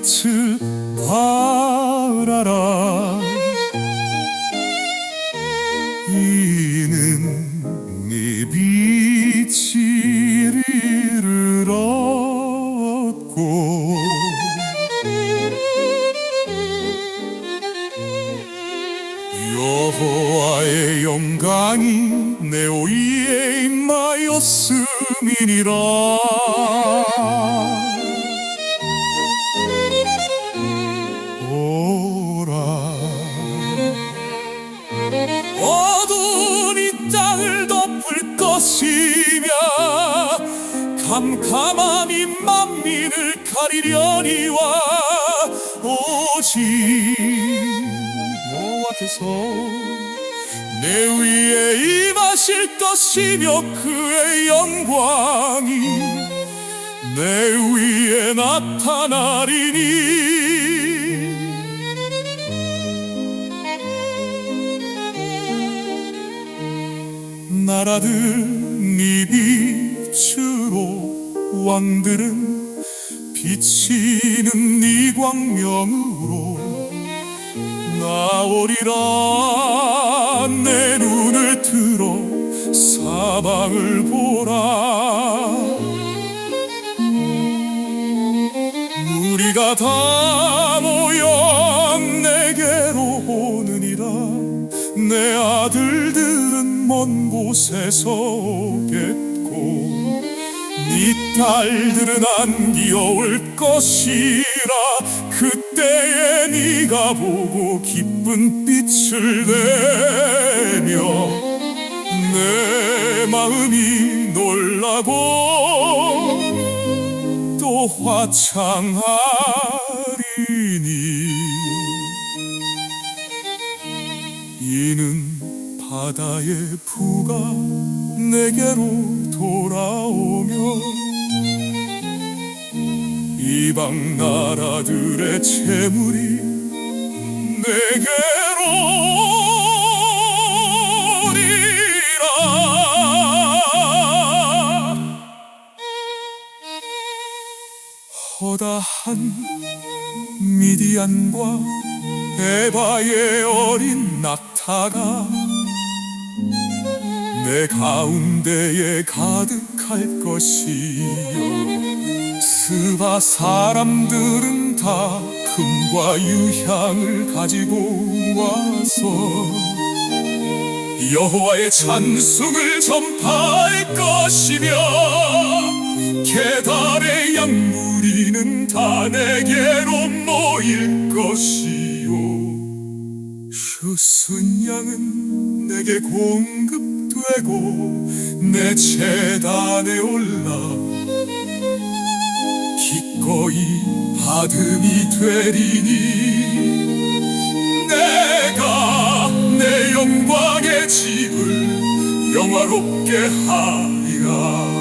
빛을 발하라. 이는 네 빛이 이를 얻고 여호와의 영광이 내 위에 임하였음이니라 어두운 이 땅을 덮을 것이며 캄캄함이 만민을 가리려니와 오직 여호와께서 내 위에 임하실 것이며 그의 영광이 내 위에 나타나리니 나라들 네 빛으로 왕들은 비치는 네 광명으로 나오리라. 내 눈을 들어 사방을 보라. 우리가 다 모여 내게로 오느니라. 내 아들들은 먼 곳에서 오겠고 네 딸들은 안기 올 것이라 그때에 네가 보고 기쁜 빛을 내며 내 마음이 놀라고 또 화창하리니. 이는 바다의 부가 내게로 돌아오며 이방 나라들의 재물이 내게로 허다한 미디안과 에바의 어린 낙타가 내 가운데에 가득할 것이요. 스바 사람들은 다 금과 유향을 가지고 와서 여호와의 찬송을 전파할 것이며 계달의 양무리는 다 내게로 모일 것이요. 휴순 양은 내게 공급 되고 내 재단에 올라 기꺼이 아듬이 되리니 내가 내 영광의 집을 영화롭게 하리라